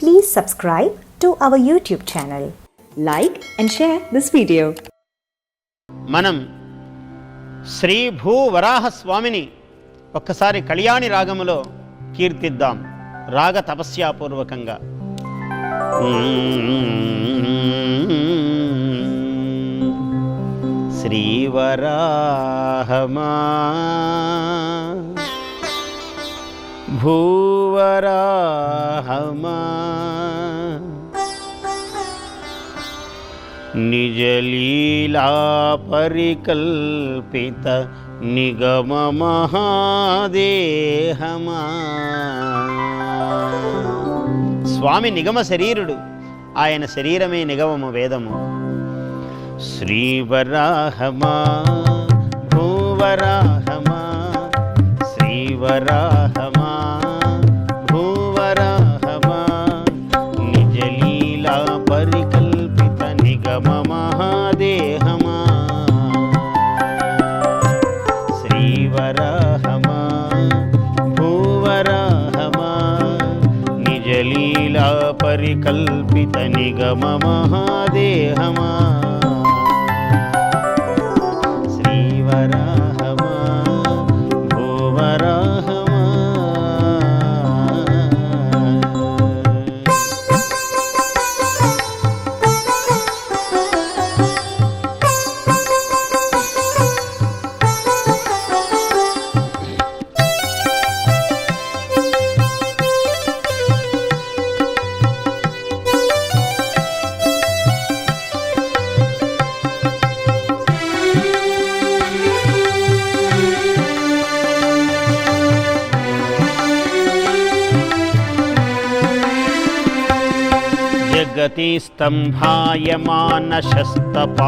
Please subscribe to our YouTube channel. Like and share this video. మనం శ్రీ భూ వరాహ స్వామిని ఒక్కసారి కళ్యాణి రాగములో కీర్తిద్దాం రాగ తపస్యాపూర్వకంగా శ్రీవరాహమా భూవరాహమా నిజలీలా పరికల్పిత నిగమ మహాదేహమా స్వామి నిగమ శరీరుడు ఆయన శరీరమే నిగమము వేదము. శ్రీవరాహమా భూవరాహమా శ్రీవరా పరికల్పిత జగతి స్తంభాయమాన శస్తపాదచాలనమా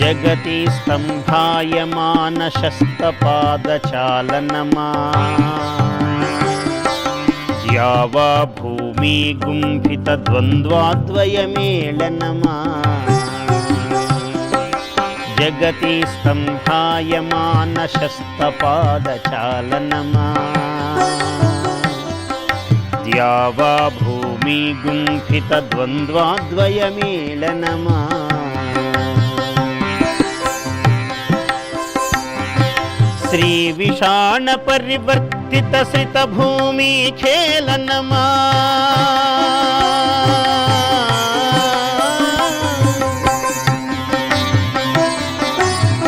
జగతి స్తంభాయమాన శస్తపాదచాలనమా యావా భూమి గుంభిత వా భూమి గుంఫిత ద్వంద్వాద్వయమేళనమా శ్రీ విషాణ పరివర్తిత శ్రిత భూమి ఖేళనమా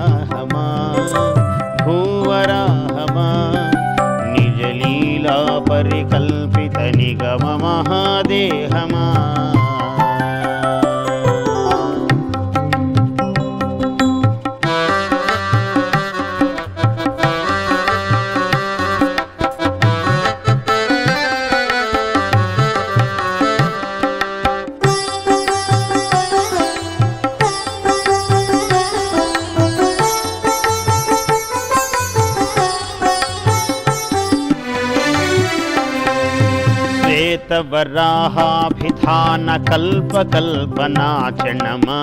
వరాహమా భూవరాహమా నిజలీలా పరికల్పిత నిగమ మహాదేహమా. శ్వేతవరాహాభిధాన కల్పకల్పనాచణమా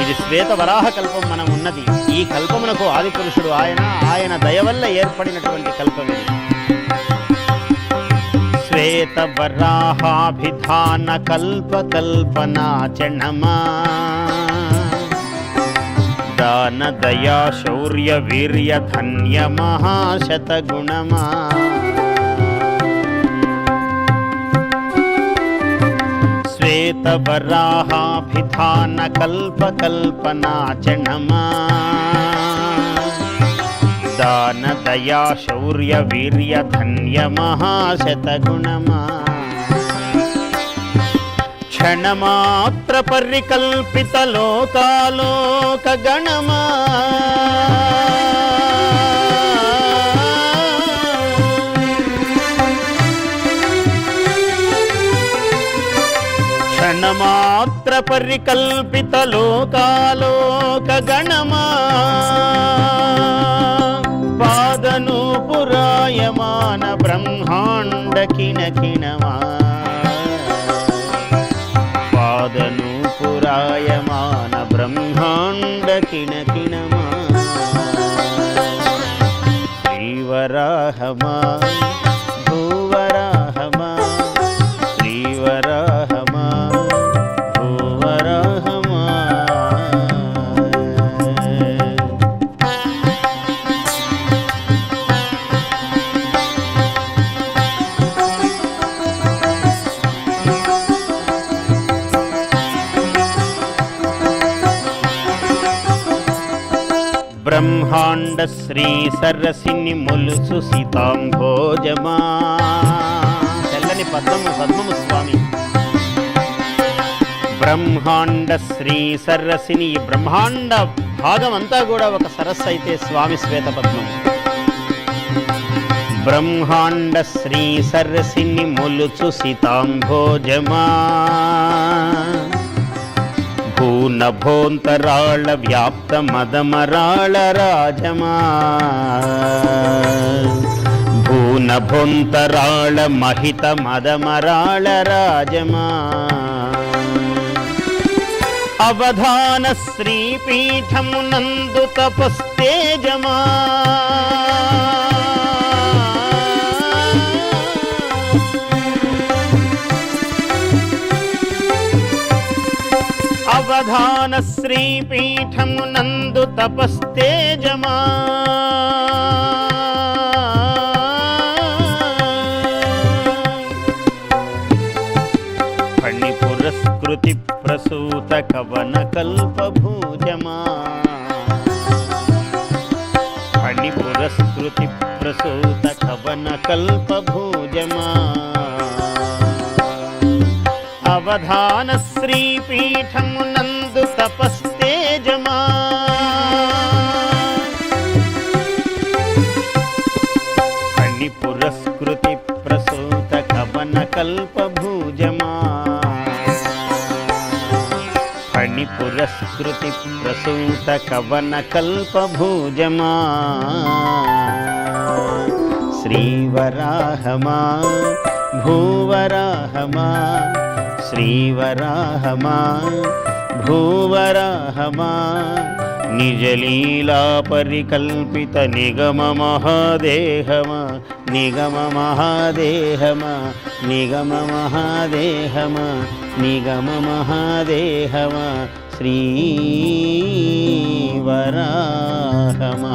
ఇది శ్వేతవరాహ కల్పం మనం ఉన్నది. ఈ కల్పమునకు ఆది పురుషుడు ఆయన ఆయన దయ వల్ల ఏర్పడినటువంటి కల్పం ఇది. శ్వేత వరాహాభిధాన కల్పకల్పనాచణమా దాన దయా శౌర్య వీర్య ధన్య మహాశతగుణమా? శ్వేతవరాహాభిధాన కల్పకల్పనాచణమా దాన దయా శౌర్య వీర్య ధన్య మహాశతగుణమా క్షణమాత్ర పరికల్పిత లోకాలోక గణమా క్షణమాత్ర పరికల్పిత లోకాలోక గణమా పాదను పురాయమాన బ్రహ్మాండ కిణకిణమా పాదను పురాయమాన బ్రహ్మాండ కిణకిణమా శ్రీవరాహమా. బ్రహ్మాండ శ్రీ సరసిని మొలుసు సీతాంభోజమా తెల్లని పద్మము పద్మము స్వామి. బ్రహ్మాండ శ్రీ సరసిని బ్రహ్మాండ భాగం అంతా కూడా ఒక సరస్సు అయితే స్వామి శ్వేత పద్మం బ్రహ్మాండ శ్రీ సరసిని మొలుచు సీతాంభోజమా. నభోంతరాళ వ్యాప్త మదమరాళ రాజమా భూనభోంతరాళ మహిత మదమరాళ రాజమా అవధాన శ్రీపీఠమునందు తపస్తేజమా ప్రధాన అవధాన శ్రీపీఠమునందు తపస్తేజమా. ఫణి పురస్కృతి ప్రసూత కవన కల్పభూజమా. ఫణి పురస్కృతి ప్రసూత కవన కల్పభూజమా. అవధాన శ్రీపీఠమునందు తపస్తేజమా ఫణి పురస్కృతి ప్రసూత కవన కల్పభూజమా. ఫణి పురస్కృతి ప్రసూత కవన కల్పభూజమా. శ్రీవరాహమా భూవరాహమా శ్రీవరాహమా భూవరాహమా నిజలీలా పరికల్పిత నిగమ మహాదేహమా నిగమ మహాదేహమా నిగమ మహాదేహమా నిగమ మహాదేహమా శ్రీవరాహమా